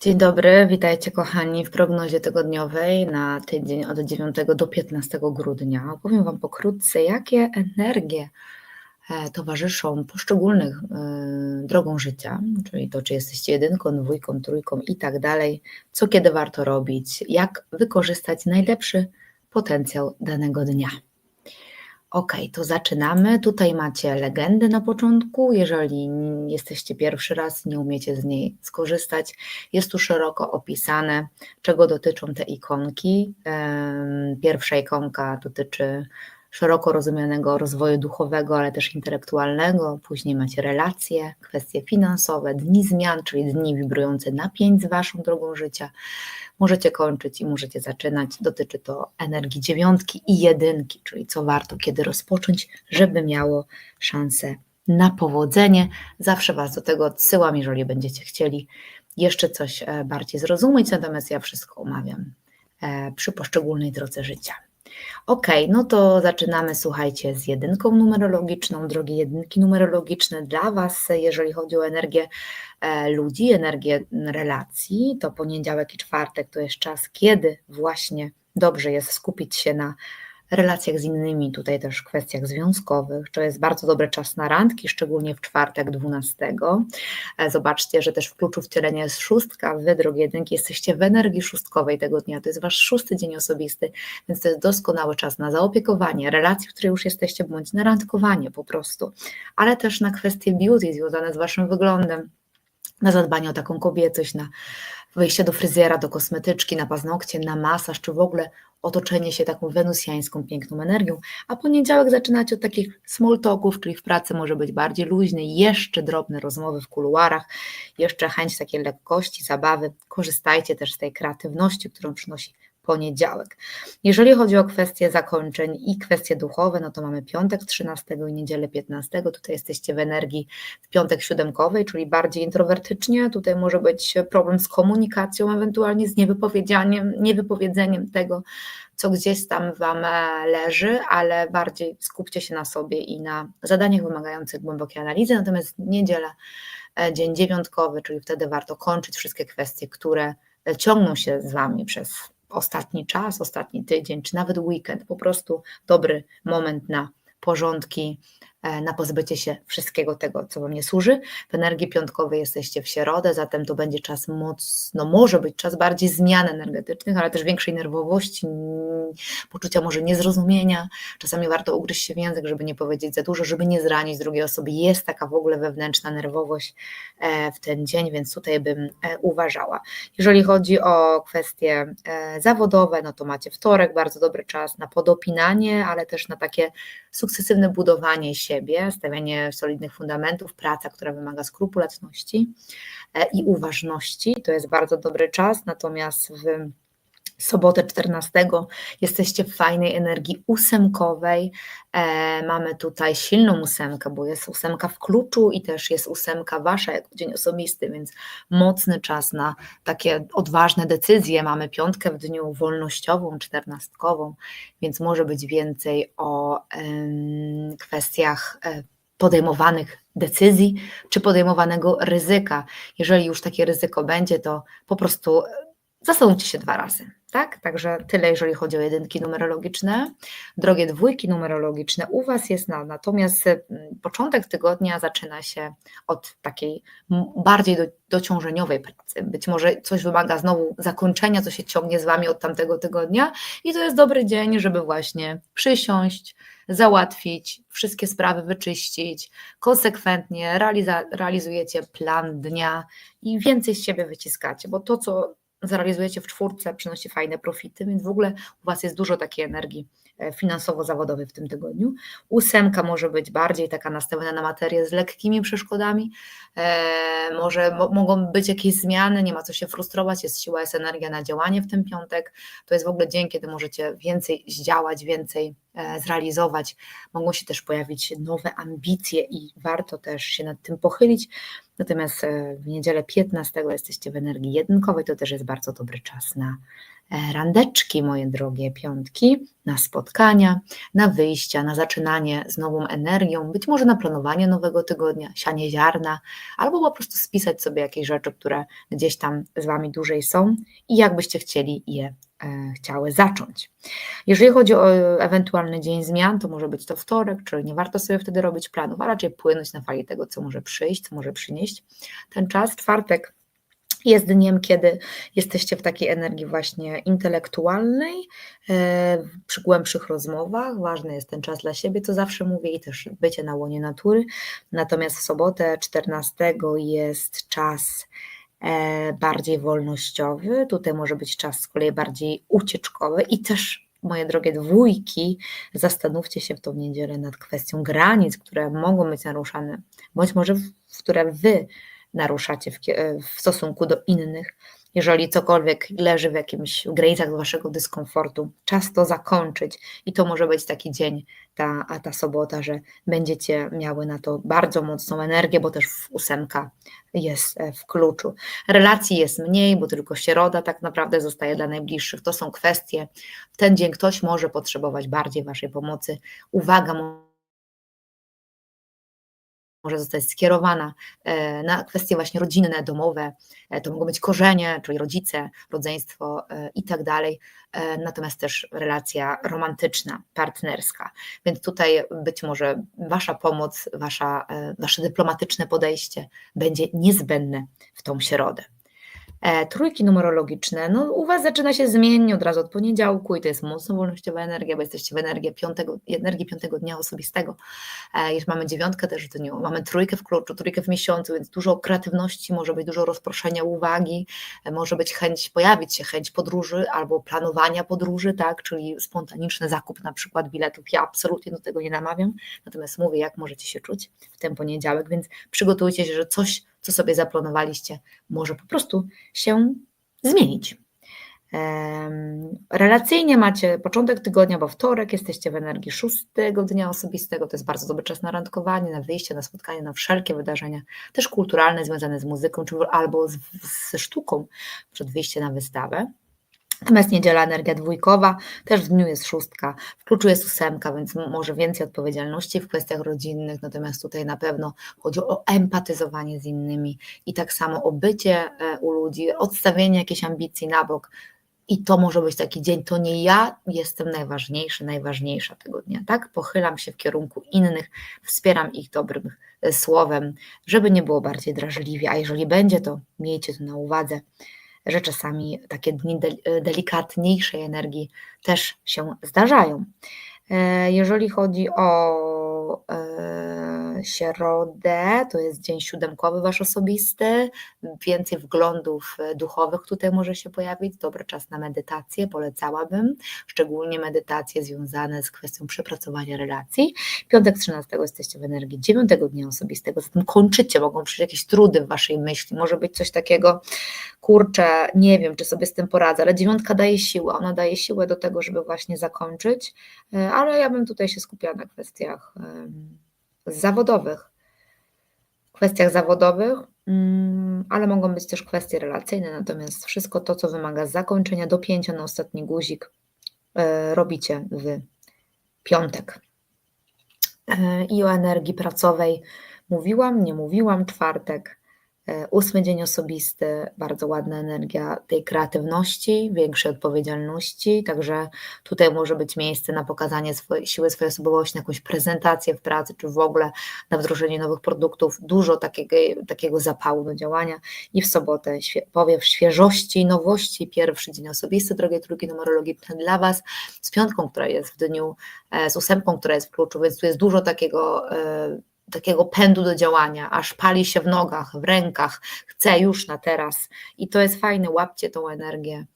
Dzień dobry, witajcie kochani w prognozie tygodniowej na tydzień od 9 do 15 grudnia. Opowiem Wam pokrótce, jakie energie e, towarzyszą poszczególnych y, drogom życia, czyli to, czy jesteście jedynką, dwójką, trójką i tak dalej, co kiedy warto robić, jak wykorzystać najlepszy potencjał danego dnia. Ok, to zaczynamy. Tutaj macie legendę na początku. Jeżeli jesteście pierwszy raz, nie umiecie z niej skorzystać, jest tu szeroko opisane, czego dotyczą te ikonki. Pierwsza ikonka dotyczy szeroko rozumianego rozwoju duchowego, ale też intelektualnego. Później macie relacje, kwestie finansowe, dni zmian, czyli dni wibrujące napięć z Waszą drogą życia. Możecie kończyć i możecie zaczynać. Dotyczy to energii dziewiątki i jedynki, czyli co warto kiedy rozpocząć, żeby miało szansę na powodzenie. Zawsze Was do tego odsyłam, jeżeli będziecie chcieli jeszcze coś e, bardziej zrozumieć, natomiast ja wszystko omawiam e, przy poszczególnej drodze życia. Ok, no to zaczynamy, słuchajcie, z jedynką numerologiczną, drogie jedynki numerologiczne dla Was, jeżeli chodzi o energię e, ludzi, energię relacji, to poniedziałek i czwartek to jest czas, kiedy właśnie dobrze jest skupić się na relacjach z innymi, tutaj też kwestiach związkowych. To jest bardzo dobry czas na randki, szczególnie w czwartek 12. E, zobaczcie, że też w kluczu wcielenia jest szóstka. Wy, drogie jedynki, jesteście w energii szóstkowej tego dnia. To jest wasz szósty dzień osobisty, więc to jest doskonały czas na zaopiekowanie relacji, w której już jesteście, bądź na randkowanie po prostu, ale też na kwestie beauty związane z waszym wyglądem, na zadbanie o taką kobiecość, na wejście do fryzjera, do kosmetyczki, na paznokcie, na masaż, czy w ogóle otoczenie się taką wenusjańską piękną energią, a poniedziałek zaczynacie od takich small talków, czyli w pracy może być bardziej luźny, jeszcze drobne rozmowy w kuluarach, jeszcze chęć takiej lekkości, zabawy. Korzystajcie też z tej kreatywności, którą przynosi poniedziałek. Jeżeli chodzi o kwestie zakończeń i kwestie duchowe, no to mamy piątek 13 i niedzielę 15. Tutaj jesteście w energii w piątek siódemkowej, czyli bardziej introwertycznie. Tutaj może być problem z komunikacją, ewentualnie z niewypowiedzianiem, niewypowiedzeniem tego, co gdzieś tam Wam leży, ale bardziej skupcie się na sobie i na zadaniach wymagających głębokiej analizy. Natomiast niedziela, e, dzień dziewiątkowy, czyli wtedy warto kończyć wszystkie kwestie, które ciągną się z Wami przez ostatni czas, ostatni tydzień, czy nawet weekend, po prostu dobry moment na porządki, na pozbycie się wszystkiego tego, co Wam nie służy. W energii piątkowej jesteście w środę, zatem to będzie czas mocno, może być czas bardziej zmian energetycznych, ale też większej nerwowości, poczucia może niezrozumienia. Czasami warto ugryźć się w język, żeby nie powiedzieć za dużo, żeby nie zranić drugiej osoby. Jest taka w ogóle wewnętrzna nerwowość e, w ten dzień, więc tutaj bym e, uważała. Jeżeli chodzi o kwestie zawodowe, no to macie wtorek, bardzo dobry czas na podopinanie, ale też na takie sukcesywne budowanie siebie, stawianie solidnych fundamentów, praca, która wymaga skrupulatności e, i uważności. To jest bardzo dobry czas, natomiast w sobotę 14 jesteście w fajnej energii ósemkowej. E, mamy tutaj silną ósemkę, bo jest ósemka w kluczu i też jest ósemka wasza jako dzień osobisty, więc mocny czas na takie odważne decyzje. Mamy piątkę w dniu wolnościową, czternastkową, więc może być więcej o e, kwestiach e, podejmowanych decyzji czy podejmowanego ryzyka. Jeżeli już takie ryzyko będzie, to po prostu zastanówcie się dwa razy. Tak? Także tyle, jeżeli chodzi o jedynki numerologiczne. Drogie dwójki numerologiczne u Was jest na, natomiast mm, początek tygodnia zaczyna się od takiej bardziej do, dociążeniowej pracy. Być może coś wymaga znowu zakończenia, co się ciągnie z Wami od tamtego tygodnia i to jest dobry dzień, żeby właśnie przysiąść, załatwić, wszystkie sprawy wyczyścić, konsekwentnie realiza, realizujecie plan dnia i więcej z siebie wyciskacie, bo to, co zrealizujecie w czwórce, przynosi fajne profity, więc w ogóle u Was jest dużo takiej energii e, finansowo-zawodowej w tym tygodniu. Ósemka może być bardziej taka nastawiona na materię z lekkimi przeszkodami, e, może mo, mogą być jakieś zmiany, nie ma co się frustrować, jest siła, jest energia na działanie w ten piątek. To jest w ogóle dzień, kiedy możecie więcej zdziałać, więcej e, zrealizować. Mogą się też pojawić nowe ambicje i warto też się nad tym pochylić. Natomiast w niedzielę 15 jesteście w energii jedynkowej, to też jest bardzo dobry czas na randeczki, moje drogie piątki, na spotkania, na wyjścia, na zaczynanie z nową energią, być może na planowanie nowego tygodnia, sianie ziarna, albo po prostu spisać sobie jakieś rzeczy, które gdzieś tam z Wami dłużej są i jakbyście chcieli je e, chciały zacząć. Jeżeli chodzi o ewentualny dzień zmian, to może być to wtorek, czyli nie warto sobie wtedy robić planów, a raczej płynąć na fali tego, co może przyjść, co może przynieść ten czas. Czwartek jest dniem, kiedy jesteście w takiej energii właśnie intelektualnej, e, przy głębszych rozmowach. Ważny jest ten czas dla siebie, co zawsze mówię, i też bycie na łonie natury. Natomiast w sobotę 14 jest czas e, bardziej wolnościowy. Tutaj może być czas z kolei bardziej ucieczkowy i też moje drogie dwójki, zastanówcie się w tą niedzielę nad kwestią granic, które mogą być naruszane, bądź może w które wy naruszacie w, w stosunku do innych. Jeżeli cokolwiek leży w jakimś w granicach waszego dyskomfortu, czas to zakończyć i to może być taki dzień, ta, a ta sobota, że będziecie miały na to bardzo mocną energię, bo też ósemka jest e, w kluczu. Relacji jest mniej, bo tylko środa tak naprawdę zostaje dla najbliższych. To są kwestie. W ten dzień ktoś może potrzebować bardziej waszej pomocy. Uwaga, może zostać skierowana e, na kwestie właśnie rodzinne, domowe, e, to mogą być korzenie, czyli rodzice, rodzeństwo e, i tak dalej, natomiast też relacja romantyczna, partnerska. Więc tutaj być może Wasza pomoc, wasza, Wasze dyplomatyczne podejście będzie niezbędne w tą środę. E, trójki numerologiczne, no u Was zaczyna się zmienić od razu od poniedziałku i to jest mocno wolnościowa energia, bo jesteście w energii piątego, energii piątego dnia osobistego. E, już mamy dziewiątkę też w dniu, mamy trójkę w kluczu, trójkę w miesiącu, więc dużo kreatywności, może być dużo rozproszenia uwagi, e, może być chęć, pojawić się chęć podróży albo planowania podróży, tak, czyli spontaniczny zakup na przykład biletów. Ja absolutnie do tego nie namawiam, natomiast mówię, jak możecie się czuć w ten poniedziałek, więc przygotujcie się, że coś co sobie zaplanowaliście, może po prostu się zmienić. Relacyjnie macie początek tygodnia, bo wtorek jesteście w energii szóstego dnia osobistego, to jest bardzo dobry czas na randkowanie, na wyjście, na spotkanie, na wszelkie wydarzenia, też kulturalne związane z muzyką czy albo z, ze sztuką, przed wyjście na wystawę. Natomiast niedziela energia dwójkowa, też w dniu jest szóstka, w kluczu jest ósemka, więc może więcej odpowiedzialności w kwestiach rodzinnych, natomiast tutaj na pewno chodzi o empatyzowanie z innymi i tak samo o bycie e, u ludzi, odstawienie jakiejś ambicji na bok. I to może być taki dzień, to nie ja jestem najważniejszy, najważniejsza tego dnia, tak? Pochylam się w kierunku innych, wspieram ich dobrym e, słowem, żeby nie było bardziej drażliwie, a jeżeli będzie, to miejcie to na uwadze że czasami takie dni delikatniejszej energii też się zdarzają. E, jeżeli chodzi o e, środę, to jest dzień siódemkowy wasz osobisty, więcej wglądów duchowych tutaj może się pojawić, dobry czas na medytację, polecałabym, szczególnie medytacje związane z kwestią przepracowania relacji. Piątek 13 jesteście w energii dziewiątego dnia osobistego, zatem kończycie, mogą przyjść jakieś trudy w waszej myśli, może być coś takiego, kurczę, nie wiem, czy sobie z tym poradzę, ale dziewiątka daje siłę, ona daje siłę do tego, żeby właśnie zakończyć, e, ale ja bym tutaj się skupiała na kwestiach zawodowych. Kwestiach zawodowych, mm, ale mogą być też kwestie relacyjne, natomiast wszystko to, co wymaga zakończenia, dopięcia na ostatni guzik, e, robicie w piątek. E, I o energii pracowej mówiłam, nie mówiłam, czwartek ósmy dzień osobisty, bardzo ładna energia tej kreatywności, większej odpowiedzialności, także tutaj może być miejsce na pokazanie swojej, siły swojej osobowości, na jakąś prezentację w pracy, czy w ogóle na wdrożenie nowych produktów, dużo takiego, takiego zapału do działania. I w sobotę powiew świeżości, nowości, pierwszy dzień osobisty, drogie trójki numerologiczne dla Was, z piątką, która jest w dniu, e, z ósemką, która jest w kluczu, więc tu jest dużo takiego e, takiego pędu do działania, aż pali się w nogach, w rękach, chce już na teraz. I to jest fajne, łapcie tą energię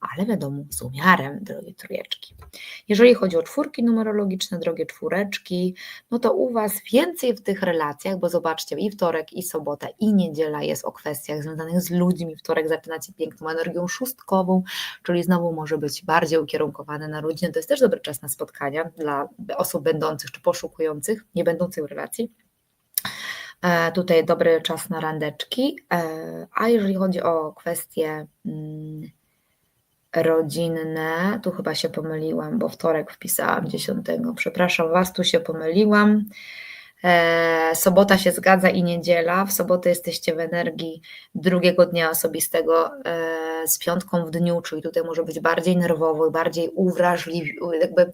ale wiadomo, z umiarem, drogie trójeczki. Jeżeli chodzi o czwórki numerologiczne, drogie czwóreczki, no to u Was więcej w tych relacjach, bo zobaczcie, i wtorek, i sobota, i niedziela jest o kwestiach związanych z ludźmi. Wtorek zaczynacie piękną energią szóstkową, czyli znowu może być bardziej ukierunkowane na rodzinę. To jest też dobry czas na spotkania dla osób będących czy poszukujących, nie będących w relacji. E, tutaj dobry czas na randeczki. E, a jeżeli chodzi o kwestie mm, rodzinne, tu chyba się pomyliłam, bo wtorek wpisałam 10. Przepraszam Was, tu się pomyliłam. E, sobota się zgadza i niedziela. W sobotę jesteście w energii drugiego dnia osobistego z piątką w dniu, czyli tutaj może być bardziej nerwowo, bardziej uwrażliwy, jakby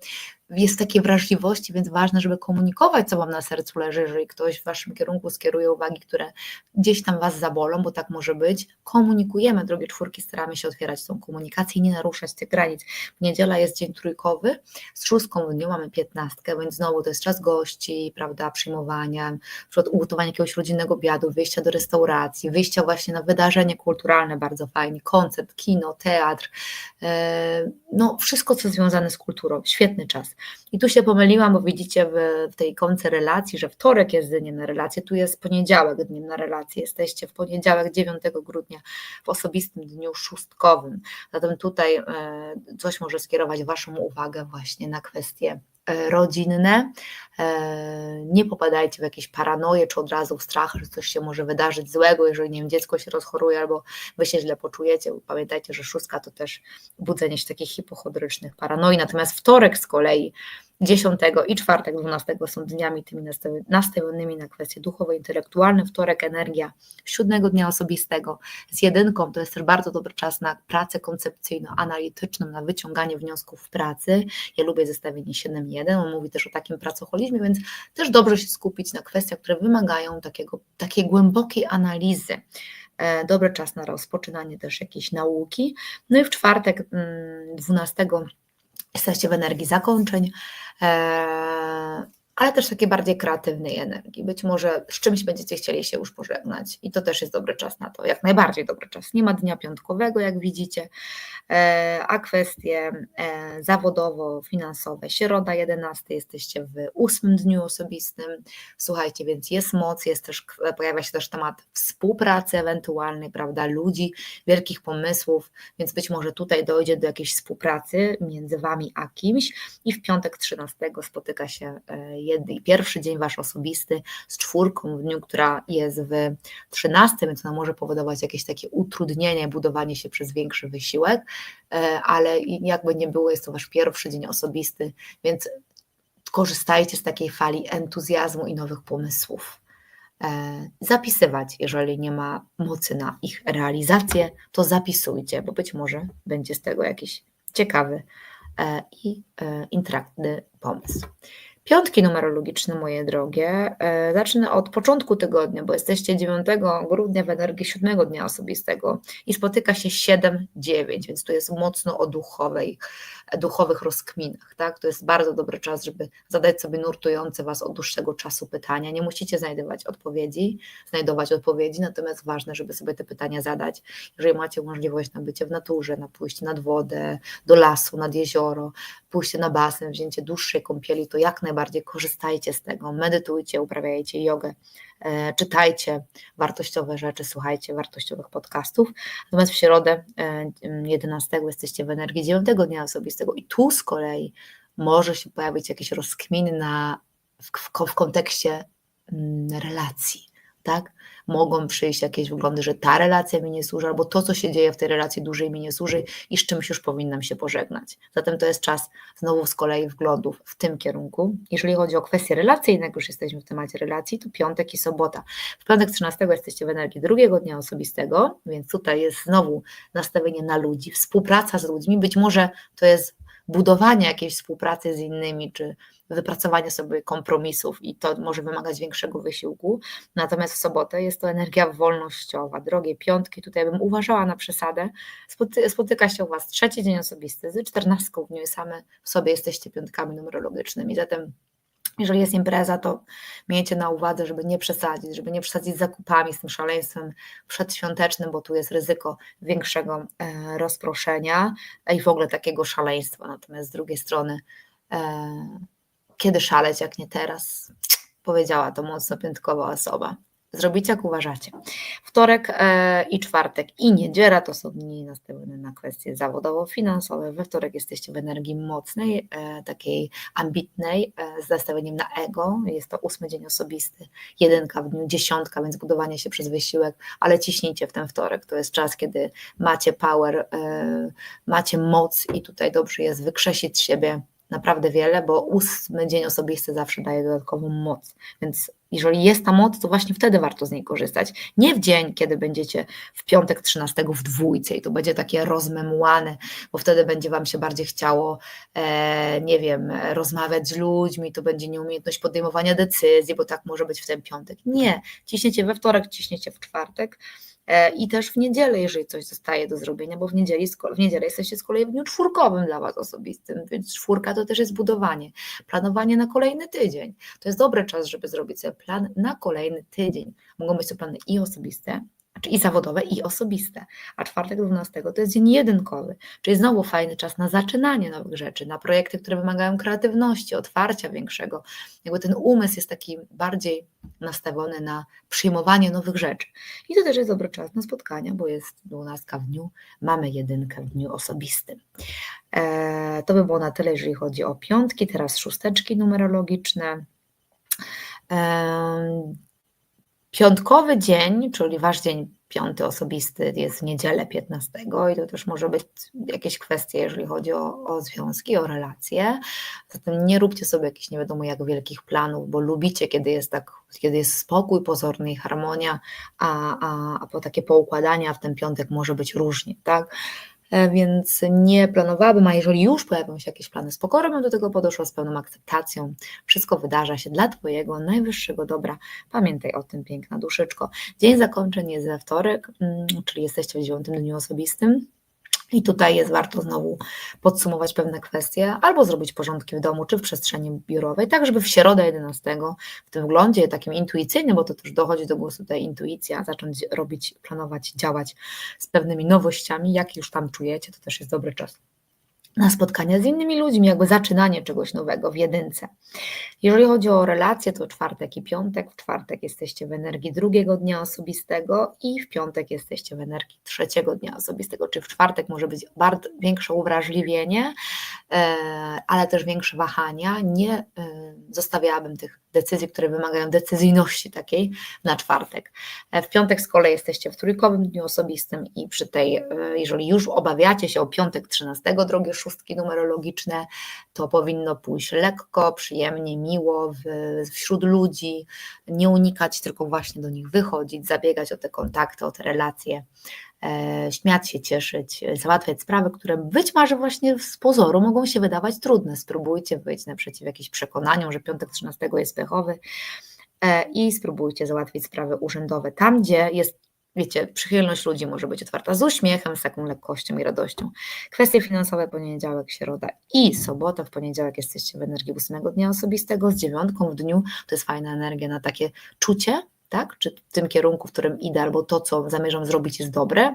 jest takiej wrażliwości, więc ważne, żeby komunikować, co Wam na sercu leży, jeżeli ktoś w Waszym kierunku skieruje uwagi, które gdzieś tam Was zabolą, bo tak może być. Komunikujemy, drogie czwórki, staramy się otwierać tą komunikację i nie naruszać tych granic. W niedziela jest dzień trójkowy, z szóstką w dniu mamy piętnastkę, więc znowu to jest czas gości, prawda, przyjmowania, ugotowania jakiegoś rodzinnego obiadu, wyjścia do restauracji, wyjścia właśnie na wydarzenie kulturalne, bardzo fajnie, koncert, kino, teatr, e, no wszystko, co związane z kulturą, świetny czas. I tu się pomyliłam, bo widzicie w, tej końcu relacji, że wtorek jest dniem na relację, tu jest poniedziałek dniem na relację. Jesteście w poniedziałek 9 grudnia w osobistym dniu szóstkowym. Zatem tutaj e, coś może skierować Waszą uwagę właśnie na kwestie E, rodzinne. E, nie popadajcie w jakieś paranoje, czy od razu w strach, że coś się może wydarzyć złego, jeżeli nie wiem, dziecko się rozchoruje albo wy się źle poczujecie. Pamiętajcie, że szóstka to też budzenie się takich hipochondrycznych paranoi. Natomiast wtorek z kolei 10 i czwartek 12 są dniami tymi nastawionymi na kwestie duchowe, intelektualne. Wtorek energia siódmego dnia osobistego z jedynką to jest też bardzo dobry czas na pracę koncepcyjno-analityczną, na wyciąganie wniosków w pracy. Ja lubię zestawienie 7-1, on mówi też o takim pracocholizmie, więc też dobrze się skupić na kwestiach, które wymagają takiego, takiej głębokiej analizy e, dobry czas na rozpoczynanie też jakiejś nauki. No i w czwartek 12 mm, jesteście w energii zakończeń, e, ale też takiej bardziej kreatywnej energii. Być może z czymś będziecie chcieli się już pożegnać i to też jest dobry czas na to, jak najbardziej dobry czas. Nie ma dnia piątkowego, jak widzicie, e, a kwestie e, zawodowo-finansowe, środa 11, jesteście w ósmym dniu osobistym, słuchajcie, więc jest moc, jest też, pojawia się też temat współpracy ewentualnej, prawda, ludzi, wielkich pomysłów, więc być może tutaj dojdzie do jakiejś współpracy między Wami a kimś i w piątek 13 spotyka się e, pierwszy dzień wasz osobisty z czwórką w dniu, która jest w 13, więc ona może powodować jakieś takie utrudnienie, budowanie się przez większy wysiłek, e, ale jakby nie było, jest to wasz pierwszy dzień osobisty, więc korzystajcie z takiej fali entuzjazmu i nowych pomysłów. E, zapisywać, jeżeli nie ma mocy na ich realizację, to zapisujcie, bo być może będzie z tego jakiś ciekawy e, i interaktywny pomysł. Piątki numerologiczne, moje drogie. E, zacznę od początku tygodnia, bo jesteście 9 grudnia w energii 7 dnia osobistego i spotyka się 7-9, więc tu jest mocno o duchowej, duchowych rozkminach. Tak? To jest bardzo dobry czas, żeby zadać sobie nurtujące Was od dłuższego czasu pytania. Nie musicie znajdować odpowiedzi, znajdować odpowiedzi, natomiast ważne, żeby sobie te pytania zadać. Jeżeli macie możliwość na bycie w naturze, na pójście nad wodę, do lasu, nad jezioro, pójście na basen, wzięcie dłuższej kąpieli, to jak najbardziej korzystajcie z tego, medytujcie, uprawiajcie jogę, e, czytajcie wartościowe rzeczy, słuchajcie wartościowych podcastów. Natomiast w środę e, 11 jesteście w energii 9 dnia osobistego i tu z kolei może się pojawić jakieś rozkminy na, w, w, w kontekście mm, relacji tak? Mogą przyjść jakieś wyglądy, że ta relacja mi nie służy, albo to, co się dzieje w tej relacji dłużej mi nie służy i z czymś już powinnam się pożegnać. Zatem to jest czas znowu z kolei wglądów w tym kierunku. Jeżeli chodzi o kwestie relacyjne, jak już jesteśmy w temacie relacji, to piątek i sobota. W piątek 13 jesteście w energii drugiego dnia osobistego, więc tutaj jest znowu nastawienie na ludzi, współpraca z ludźmi, być może to jest budowanie jakiejś współpracy z innymi, czy wypracowanie sobie kompromisów i to może wymagać większego wysiłku. Natomiast w sobotę jest to energia wolnościowa. Drogie piątki, tutaj bym uważała na przesadę. Spotyka się u Was trzeci dzień osobisty z czternastką w dniu same w sobie jesteście piątkami numerologicznymi. Zatem jeżeli jest impreza, to miejcie na uwadze, żeby nie przesadzić, żeby nie przesadzić zakupami, z tym szaleństwem przedświątecznym, bo tu jest ryzyko większego e, rozproszenia i w ogóle takiego szaleństwa. Natomiast z drugiej strony, e, kiedy szaleć, jak nie teraz, powiedziała to mocno piątkowa osoba. Zrobicie jak uważacie. Wtorek e, i czwartek i niedziela to są dni nastawione na kwestie zawodowo-finansowe. We wtorek jesteście w energii mocnej, e, takiej ambitnej, e, z nastawieniem na ego. Jest to ósmy dzień osobisty, jedynka w dniu, dziesiątka, więc budowanie się przez wysiłek, ale ciśnijcie w ten wtorek. To jest czas, kiedy macie power, macie moc i tutaj dobrze jest wykrzesić siebie naprawdę wiele, bo ósmy dzień osobisty zawsze daje dodatkową moc. Więc jeżeli jest ta moc, to właśnie wtedy warto z niej korzystać. Nie w dzień, kiedy będziecie w piątek 13 w dwójce i to będzie takie rozmemłane, bo wtedy będzie Wam się bardziej chciało, e, nie wiem, rozmawiać z ludźmi, to będzie nieumiejętność podejmowania decyzji, bo tak może być w ten piątek. Nie, ciśniecie we wtorek, ciśniecie w czwartek i też w niedzielę, jeżeli coś zostaje do zrobienia, bo w, niedzieli, w niedzielę jesteście z kolei w dniu czwórkowym dla Was osobistym, więc czwórka to też jest budowanie, planowanie na kolejny tydzień. To jest dobry czas, żeby zrobić sobie plan na kolejny tydzień. Mogą być to plany i osobiste, i zawodowe, i osobiste. A czwartek 12 to jest dzień jedynkowy, czyli znowu fajny czas na zaczynanie nowych rzeczy, na projekty, które wymagają kreatywności, otwarcia większego. Jakby ten umysł jest taki bardziej nastawiony na przyjmowanie nowych rzeczy. I to też jest dobry czas na spotkania, bo jest 12 w dniu, mamy jedynkę w dniu osobistym. Eee, to by było na tyle, jeżeli chodzi o piątki, teraz szósteczki numerologiczne. Eee, Piątkowy dzień, czyli wasz dzień piąty osobisty jest w niedzielę 15 i to też może być jakieś kwestie, jeżeli chodzi o, o związki, o relacje. Zatem nie róbcie sobie jakichś nie wiadomo jak wielkich planów, bo lubicie, kiedy jest tak, kiedy jest spokój pozorny i harmonia, a, a, a po takie poukładania w ten piątek może być różnie, tak? E, więc nie planowałabym, a jeżeli już pojawią się jakieś plany, z pokorą bym do tego podeszła z pełną akceptacją. Wszystko wydarza się dla Twojego najwyższego dobra. Pamiętaj o tym, piękna duszyczko. Dzień zakończeń jest we wtorek, mm, czyli jesteście w dziewiątym dniu osobistym. I tutaj jest warto znowu podsumować pewne kwestie, albo zrobić porządki w domu, czy w przestrzeni biurowej, tak żeby w środę 11 w tym wglądzie takim intuicyjnym, bo to też dochodzi do głosu ta intuicja, zacząć robić, planować, działać z pewnymi nowościami, jak już tam czujecie, to też jest dobry czas na spotkania z innymi ludźmi, jakby zaczynanie czegoś nowego w jedynce. Jeżeli chodzi o relacje, to czwartek i piątek. W czwartek jesteście w energii drugiego dnia osobistego i w piątek jesteście w energii trzeciego dnia osobistego. Czy w czwartek może być bardzo większe uwrażliwienie, e, ale też większe wahania. Nie e, zostawiałabym tych decyzji, które wymagają decyzyjności takiej na czwartek. E, w piątek z kolei jesteście w trójkowym dniu osobistym i przy tej, jeżeli już obawiacie się o piątek 13, drogie szóstki numerologiczne, to powinno pójść lekko, przyjemnie, miło w, wśród ludzi, nie unikać, tylko właśnie do nich wychodzić, zabiegać o te kontakty, o te relacje, e, śmiać się, cieszyć, załatwiać sprawy, które być może właśnie z pozoru mogą się wydawać trudne. Spróbujcie wyjść naprzeciw jakimś przekonaniom, że piątek 13 jest pechowy e, i spróbujcie załatwić sprawy urzędowe tam, gdzie jest wiecie, przychylność ludzi może być otwarta z uśmiechem, z taką lekkością i radością. Kwestie finansowe poniedziałek, środa i sobota. W poniedziałek jesteście w energii ósmego dnia osobistego, z dziewiątką w dniu. To jest fajna energia na takie czucie, tak? Czy w tym kierunku, w którym idę, albo to, co zamierzam zrobić, jest dobre,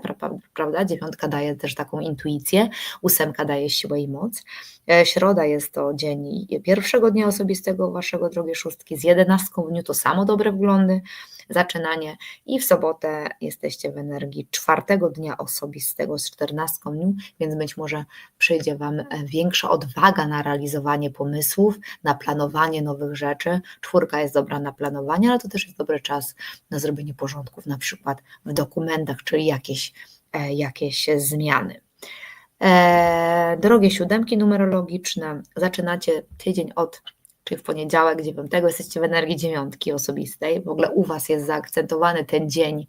prawda? Dziewiątka daje też taką intuicję, ósemka daje siłę i moc. E, środa jest to dzień pierwszego dnia osobistego waszego drogie szóstki, z jedenastką w dniu to samo dobre wglądy zaczynanie i w sobotę jesteście w energii czwartego dnia osobistego z czternastką dniu, więc być może przyjdzie Wam e, większa odwaga na realizowanie pomysłów, na planowanie nowych rzeczy. Czwórka jest dobra na planowanie, ale to też jest dobry czas na zrobienie porządków, na przykład w dokumentach, czyli jakieś, e, jakieś zmiany. E, drogie siódemki numerologiczne, zaczynacie tydzień od czyli w poniedziałek 9 jesteście w energii dziewiątki osobistej. W ogóle u Was jest zaakcentowany ten dzień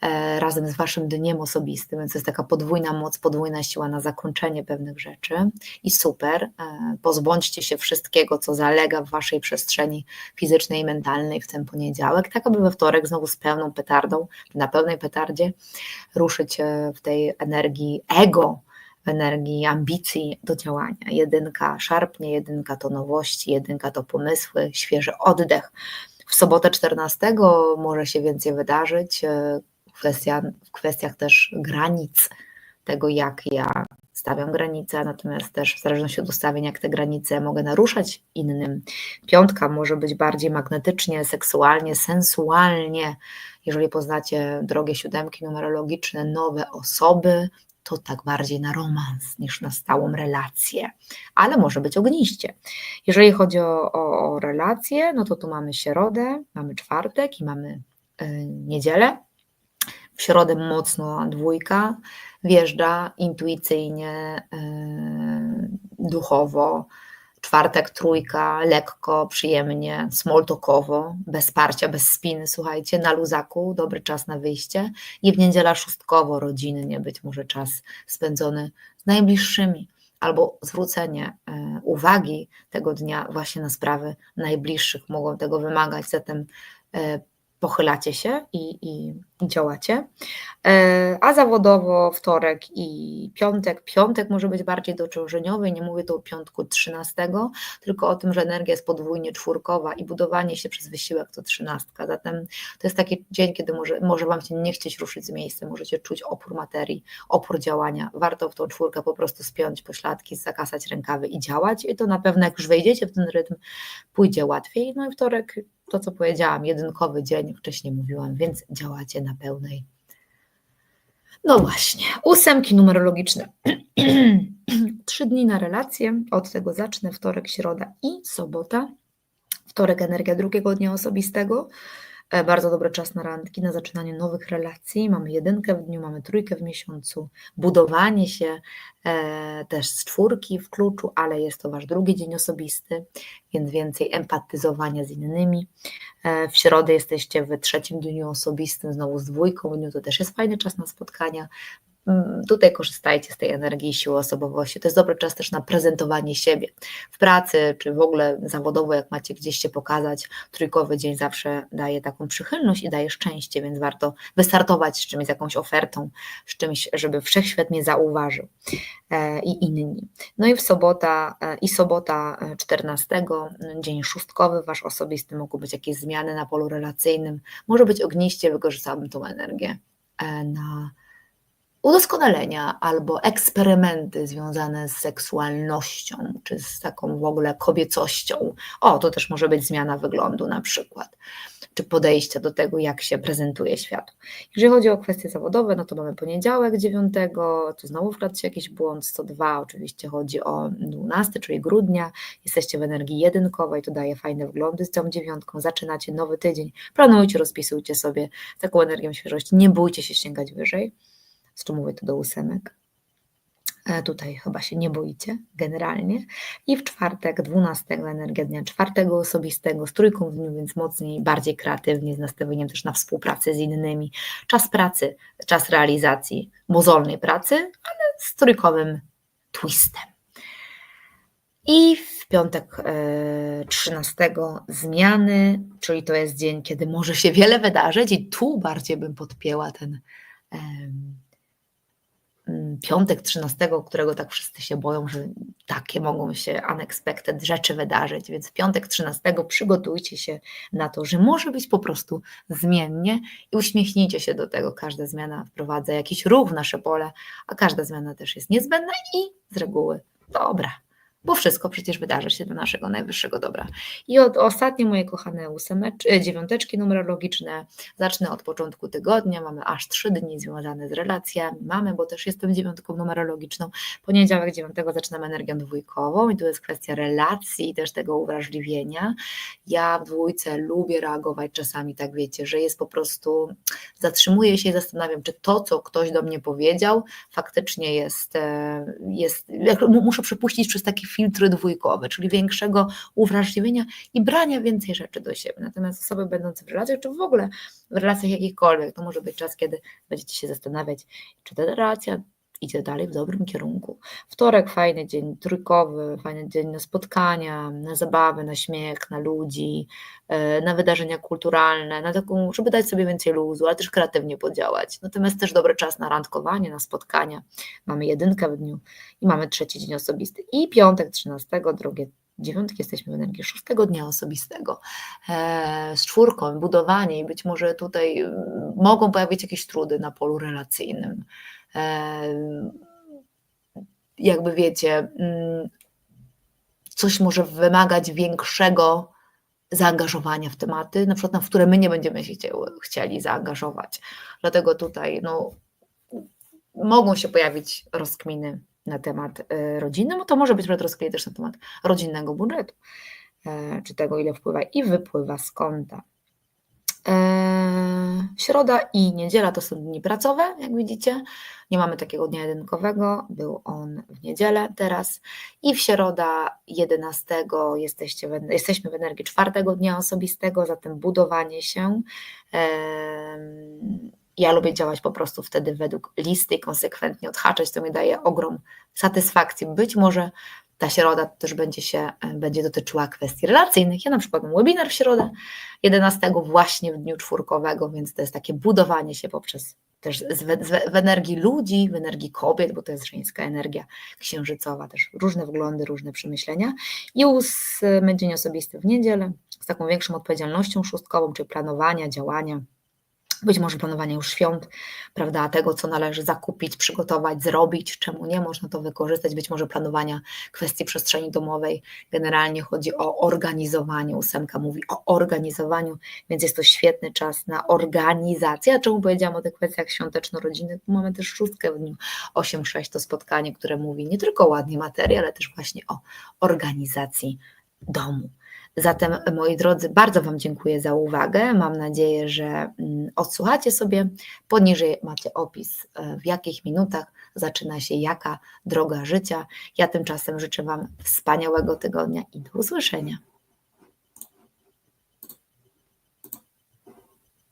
e, razem z Waszym dniem osobistym, więc jest taka podwójna moc, podwójna siła na zakończenie pewnych rzeczy i super. E, pozbądźcie się wszystkiego, co zalega w Waszej przestrzeni fizycznej i mentalnej w ten poniedziałek, tak aby we wtorek znowu z pełną petardą, na pełnej petardzie ruszyć e, w tej energii ego, energii ambicji do działania. Jedynka szarpnie, jedynka to nowości, jedynka to pomysły, świeży oddech. W sobotę 14 może się więcej wydarzyć e, kwestia, w kwestiach też granic, tego jak ja stawiam granice, natomiast też w zależności od ustawienia, jak te granice mogę naruszać innym. Piątka może być bardziej magnetycznie, seksualnie, sensualnie. Jeżeli poznacie drogie siódemki numerologiczne, nowe osoby, to tak bardziej na romans niż na stałą relację, ale może być ogniście. Jeżeli chodzi o, o, o relacje, no to tu mamy środę, mamy czwartek i mamy y, niedzielę. W środę mocno dwójka wjeżdża intuicyjnie, yy, duchowo. Czwartek trójka, lekko, przyjemnie, smoltokowo, bez parcia, bez spiny, słuchajcie, na luzaku, dobry czas na wyjście. I w niedziela szóstkowo, rodzinnie, być może czas spędzony z najbliższymi albo zwrócenie yy, uwagi tego dnia właśnie na sprawy najbliższych mogą tego wymagać. Zatem yy, pochylacie się i, i, działacie. E, a zawodowo wtorek i piątek. Piątek może być bardziej dociążeniowy, nie mówię tu o piątku 13, tylko o tym, że energia jest podwójnie czwórkowa i budowanie się przez wysiłek to trzynastka. Zatem to jest taki dzień, kiedy może, może Wam się nie chcieć ruszyć z miejsca, możecie czuć opór materii, opór działania. Warto w tą czwórkę po prostu spiąć pośladki, zakasać rękawy i działać i to na pewno jak już wejdziecie w ten rytm, pójdzie łatwiej. No i wtorek to, co powiedziałam, jedynkowy dzień, wcześniej mówiłam, więc działacie na pełnej. No właśnie, ósemki numerologiczne. Trzy dni na relacje, od tego zacznę wtorek, środa i sobota. Wtorek energia drugiego dnia osobistego, bardzo dobry czas na randki, na zaczynanie nowych relacji. Mamy jedynkę w dniu, mamy trójkę w miesiącu, budowanie się e, też z czwórki w kluczu, ale jest to Wasz drugi dzień osobisty, więc więcej empatyzowania z innymi. E, w środę jesteście w trzecim dniu osobistym, znowu z dwójką w dniu, to też jest fajny czas na spotkania. Tutaj korzystajcie z tej energii i siły osobowości. To jest dobry czas też na prezentowanie siebie w pracy, czy w ogóle zawodowo, jak macie gdzieś się pokazać. Trójkowy dzień zawsze daje taką przychylność i daje szczęście, więc warto wystartować z czymś, z jakąś ofertą, z czymś, żeby wszechświat mnie zauważył e, i inni. No i w sobota e, i sobota 14, e, dzień szóstkowy, wasz osobisty, mogą być jakieś zmiany na polu relacyjnym, może być ogniście, wykorzystałabym tą energię na udoskonalenia albo eksperymenty związane z seksualnością, czy z taką w ogóle kobiecością. O, to też może być zmiana wyglądu na przykład, czy podejście do tego, jak się prezentuje światu. Jeżeli chodzi o kwestie zawodowe, no to mamy poniedziałek 9, tu znowu wkradł się jakiś błąd, 102, oczywiście chodzi o 12, czyli grudnia, jesteście w energii jedynkowej, to daje fajne wglądy z tą dziewiątką, zaczynacie nowy tydzień, planujcie, rozpisujcie sobie taką energią świeżości, nie bójcie się sięgać wyżej. Mówię to do ósemek. E, tutaj chyba się nie boicie generalnie. I w czwartek, 12 energia dnia czwartego osobistego, z trójką w dniu, więc mocniej, bardziej kreatywnie, z nastawieniem też na współpracę z innymi. Czas pracy, czas realizacji mozolnej pracy, ale z trójkowym twistem. I w piątek e, 13 zmiany, czyli to jest dzień, kiedy może się wiele wydarzyć, i tu bardziej bym podpięła ten. Mm, piątek 13, którego tak wszyscy się boją, że takie mogą się unexpected rzeczy wydarzyć, więc piątek 13 przygotujcie się na to, że może być po prostu zmiennie i uśmiechnijcie się do tego. Każda zmiana wprowadza jakiś ruch w nasze pole, a każda zmiana też jest niezbędna i z reguły dobra bo wszystko przecież wydarzy się do naszego najwyższego dobra. I od ostatnie moje kochane ósemecz, e, dziewiąteczki numerologiczne, zacznę od początku tygodnia, mamy aż trzy dni związane z relacjami, mamy, bo też jestem dziewiątką numerologiczną, poniedziałek dziewiątego zaczynam energią dwójkową i tu jest kwestia relacji i też tego uwrażliwienia. Ja w dwójce lubię reagować czasami, tak wiecie, że jest po prostu, zatrzymuję się i zastanawiam, czy to, co ktoś do mnie powiedział, faktycznie jest, e, jest muszę przepuścić przez taki filtry dwójkowe, czyli większego uwrażliwienia i brania więcej rzeczy do siebie. Natomiast osoby będące w relacjach, czy w ogóle w relacjach jakichkolwiek, to może być czas, kiedy będziecie się zastanawiać, czy ta relacja idzie dalej w dobrym kierunku. Wtorek fajny dzień trójkowy, fajny dzień na spotkania, na zabawy, na śmiech, na ludzi, e, na wydarzenia kulturalne, na taką, żeby dać sobie więcej luzu, ale też kreatywnie podziałać. Natomiast też dobry czas na randkowanie, na spotkania. Mamy jedynkę w dniu i mamy trzeci dzień osobisty. I piątek 13, drogie dziewiątki jesteśmy w energii szóstego dnia osobistego, e, z czwórką, budowanie i być może tutaj mm, mogą pojawić jakieś trudy na polu relacyjnym. Jakby wiecie, mm, coś może wymagać większego zaangażowania w tematy, na przykład w które my nie będziemy się chcieli zaangażować. Dlatego tutaj no, mogą się pojawić rozkminy na temat e, rodziny, bo to może być rozkminy też na temat rodzinnego budżetu, e, czy tego, ile wpływa i wypływa z konta. Środa i niedziela to są dni pracowe, jak widzicie. Nie mamy takiego dnia jedynkowego, był on w niedzielę teraz. I w środa 11 jesteście jesteśmy w energii czwartego dnia osobistego, zatem budowanie się. Ja lubię działać po prostu wtedy według listy i konsekwentnie odhaczać, to mi daje ogrom satysfakcji. Być może ta środa też będzie się, będzie dotyczyła kwestii relacyjnych. Ja na przykład mam webinar w środę 11 właśnie w dniu czwórkowego, więc to jest takie budowanie się poprzez też w energii ludzi, w energii kobiet, bo to jest żeńska energia księżycowa, też różne wglądy, różne przemyślenia. I ósmy dzień osobisty w niedzielę z taką większą odpowiedzialnością szóstkową, czyli planowania, działania, być może planowanie już świąt, prawda, tego, co należy zakupić, przygotować, zrobić, czemu nie, można to wykorzystać, być może planowania kwestii przestrzeni domowej. Generalnie chodzi o organizowanie, ósemka mówi o organizowaniu, więc jest to świetny czas na organizację. A czemu powiedziałam o tych kwestiach świąteczno-rodzinnych? Mamy też szóstkę w dniu 8-6, to spotkanie, które mówi nie tylko o ładnej materii, ale też właśnie o organizacji domu. Zatem, moi drodzy, bardzo Wam dziękuję za uwagę. Mam nadzieję, że mm, odsłuchacie sobie. Poniżej macie opis, e, w jakich minutach zaczyna się jaka droga życia. Ja tymczasem życzę Wam wspaniałego tygodnia i do usłyszenia.